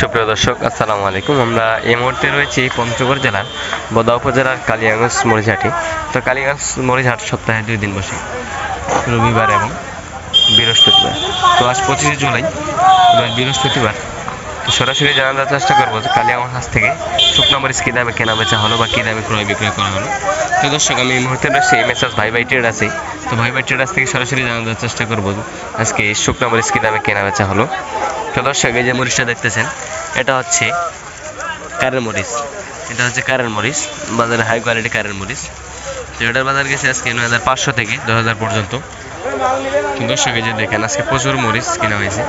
সুপ্রিয় দর্শক, আসসালামু আলাইকুম। আমরা এই মুহূর্তে রয়েছি পঞ্চগড় জেলার বদা উপজেলার কালিয়াগঞ্জ মরিচহাটি। তো কালিয়াগঞ্জ মরিঝাট সপ্তাহে দুই দিন বসে, রবিবার এবং বৃহস্পতিবার। তো আজ পঁচিশে জুলাই বৃহস্পতিবার। তো সরাসরি জানার চেষ্টা করব যে কালিয়াগঞ্জ হাঁস থেকে শুকনো মরিচ কী দামে কেনা বেচা হলো বা কী দামে ক্রয় বিক্রয় করা হলো। তো দর্শক, আমি এই মুহূর্তে রয়েছি এম এস ভাই ভাই ট্রেড আছে। তো ভাই ভাই ট্রেড থেকে সরাসরি জানার চেষ্টা করব আজকে শুকনো মরিচ কী দামে কেনা বেচা হলো। তো দর্শক, এই যে মরিচটা দেখতেছেন, এটা হচ্ছে কারের মরিচ। এটা হচ্ছে কারের মরিচ, বাজারে হাই কোয়ালিটি কারের মরিচ। তো এটার বাজার গেছে আজকে নয় হাজার পাঁচশো থেকে দশ হাজার পর্যন্ত। দর্শক, এই যে দেখেন, আজকে প্রচুর মরিচ কেনা হয়েছে।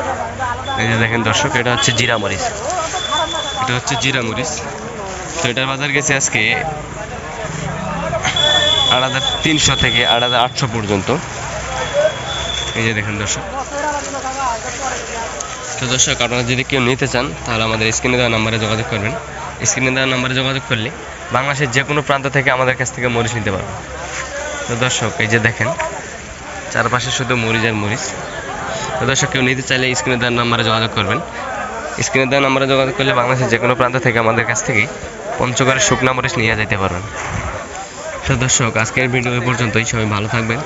এই যে দেখেন দর্শক, এটা হচ্ছে জিরা মরিচ। এটা হচ্ছে জিরা মরিচ। তো এটার বাজার গেছে আজকে আট হাজার তিনশো থেকে আট হাজার আটশো পর্যন্ত। এই যে দেখেন দর্শক। তো দর্শক, আপনারা যদি কেউ নিতে চান, তাহলে আমাদের স্ক্রিনে দেওয়া নাম্বারে যোগাযোগ করবেন। স্ক্রিনে দেওয়া নাম্বারে যোগাযোগ করলে বাংলাদেশের যে কোনো প্রান্ত থেকে আমাদের কাছ থেকে মরিচ নিতে পারবেন। তো দর্শক, এই যে দেখেন, চারপাশে শুধু মরিচ আর মরিচ। তো দর্শক, কেউ নিতে চাইলে স্ক্রিনে দেওয়ার নাম্বারে যোগাযোগ করবেন। স্ক্রিনে দেওয়া নাম্বারে যোগাযোগ করলে বাংলাদেশের যে কোনো প্রান্ত থেকে আমাদের কাছ থেকে পঞ্চগড়ের শুকনা মরিচ নিয়ে যেতে পারবেন। তো দর্শক, আজকের ভিডিও পর্যন্তই। সবাই ভালো থাকবেন।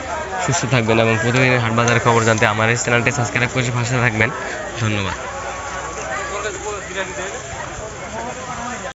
সুস্থ থাকবেন এবং প্রতিদিনের হাটবাজারের খবর জানতে আমার এই চ্যানেলটি সাবস্ক্রাইব করে পাশে থাকবেন। ধন্যবাদ।